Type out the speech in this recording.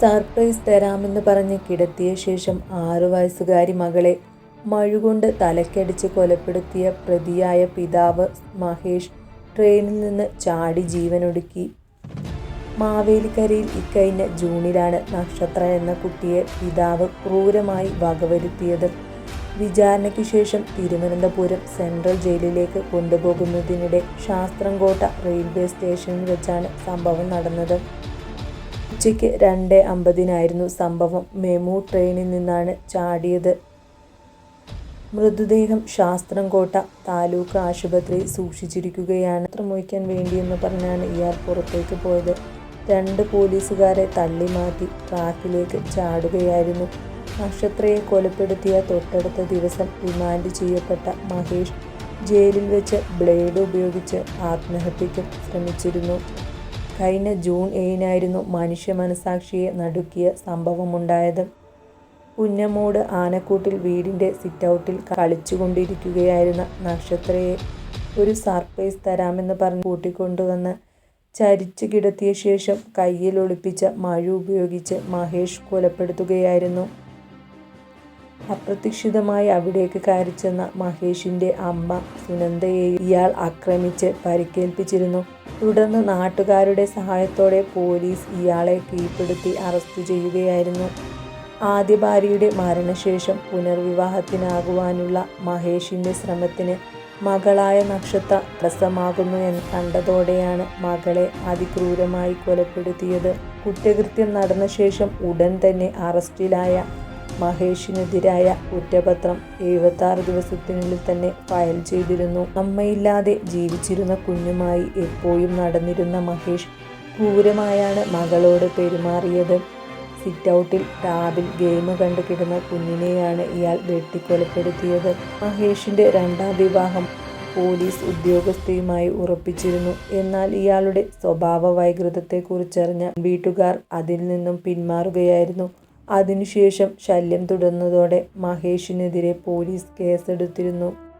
Surprise തരാമെന്ന് പറഞ്ഞ് കിടത്തിയ ശേഷം ആറു വയസ്സുകാരി മകളെ മഴുകൊണ്ട് തലക്കടിച്ച് കൊലപ്പെടുത്തിയ പ്രതിയായ പിതാവ് മഹേഷ് ട്രെയിനിൽ നിന്ന് ചാടി ജീവനൊടുക്കി. മാവേലിക്കരയിൽ ഇക്കഴിഞ്ഞ ജൂണിലാണ് നക്ഷത്ര എന്ന കുട്ടിയെ പിതാവ് ക്രൂരമായി വകവരുത്തിയത്. വിചാരണയ്ക്ക് ശേഷം തിരുവനന്തപുരം സെൻട്രൽ ജയിലിലേക്ക് കൊണ്ടുപോകുന്നതിനിടെ ശാസ്ത്രംകോട്ട റെയിൽവേ സ്റ്റേഷനിൽ വെച്ചാണ് സംഭവം നടന്നത്. ഉച്ചയ്ക്ക് രണ്ട് അമ്പതിനായിരുന്നു സംഭവം. മെമു ട്രെയിനിൽ നിന്നാണ് ചാടിയത്. മൃതദേഹം ശാസ്ത്രംകോട്ട താലൂക്ക് ആശുപത്രിയിൽ സൂക്ഷിച്ചിരിക്കുകയാണ്. മൂത്രമൊഴിക്കാൻ വേണ്ടിയെന്ന് പറഞ്ഞാണ് ഇയാൾ പുറത്തേക്ക് പോയത്. രണ്ട് പോലീസുകാരെ തള്ളി മാറ്റി ട്രാക്കിലേക്ക് ചാടുകയായിരുന്നു. നക്ഷത്രയെ കൊലപ്പെടുത്തിയ തൊട്ടടുത്ത ദിവസം റിമാൻഡ് ചെയ്യപ്പെട്ട മഹേഷ് ജയിലിൽ വെച്ച് ബ്ലേഡ് ഉപയോഗിച്ച് ആത്മഹത്യയ്ക്കും ശ്രമിച്ചിരുന്നു. കഴിഞ്ഞ ജൂൺ ഏഴിനായിരുന്നു മനുഷ്യ മനസാക്ഷിയെ നടുക്കിയ സംഭവമുണ്ടായത്. പുന്നമൂട് ആനക്കൂട്ടിൽ വീടിന്റെ സിറ്റൗട്ടിൽ കളിച്ചുകൊണ്ടിരിക്കുകയായിരുന്ന നക്ഷത്രയെ ഒരു സർപ്രൈസ് തരാമെന്ന് പറഞ്ഞ് കൂട്ടിക്കൊണ്ടുവന്ന് ചരിച്ചു കിടത്തിയ ശേഷം കയ്യിൽ ഒളിപ്പിച്ച മഴ ഉപയോഗിച്ച് മഹേഷ് കൊലപ്പെടുത്തുകയായിരുന്നു. അപ്രതീക്ഷിതമായി അവിടേക്ക് കയറിച്ചെന്ന മഹേഷിന്റെ അമ്മ സുനന്ദയെ ഇയാൾ ആക്രമിച്ച് പരിക്കേൽപ്പിച്ചിരുന്നു. തുടർന്ന് നാട്ടുകാരുടെ സഹായത്തോടെ പോലീസ് ഇയാളെ കീഴ്പ്പെടുത്തി അറസ്റ്റ് ചെയ്യുകയായിരുന്നു. ആദ്യ ഭാര്യയുടെ മരണശേഷം പുനർവിവാഹത്തിനാകുവാനുള്ള മഹേഷിന്റെ ശ്രമത്തിന് മകളായ നക്ഷത്ര തടസ്സമാകുന്നു എന്ന് കണ്ടതോടെയാണ് മകളെ അതിക്രൂരമായി കൊലപ്പെടുത്തിയത്. കുറ്റകൃത്യം നടന്ന ശേഷം ഉടൻ തന്നെ അറസ്റ്റിലായ മഹേഷിനെതിരായ കുറ്റപത്രം എഴുപത്താറ് ദിവസത്തിനുള്ളിൽ തന്നെ ഫയൽ ചെയ്തിരുന്നു. അമ്മയില്ലാതെ ജീവിച്ചിരുന്ന കുഞ്ഞുമായി എപ്പോഴും നടന്നിരുന്ന മഹേഷ് ക്രൂരമായാണ് മകളോട് പെരുമാറിയത്. സിറ്റൗട്ടിൽ ടാബിൽ ഗെയിം കണ്ടു കിടന്ന കുഞ്ഞിനെയാണ് ഇയാൾ വെട്ടിക്കൊലപ്പെടുത്തിയത്. മഹേഷിന്റെ രണ്ടാം വിവാഹം പോലീസ് ഉദ്യോഗസ്ഥയുമായി ഉറപ്പിച്ചിരുന്നു. എന്നാൽ ഇയാളുടെ സ്വഭാവ വൈകൃതത്തെക്കുറിച്ചറിഞ്ഞ വീട്ടുകാർ അതിൽ നിന്നും പിന്മാറുകയായിരുന്നു. അതിനുശേഷം ശല്യം തുടർന്നതോടെ മഹേഷിനെതിരെ പോലീസ് കേസെടുത്തിരുന്നു.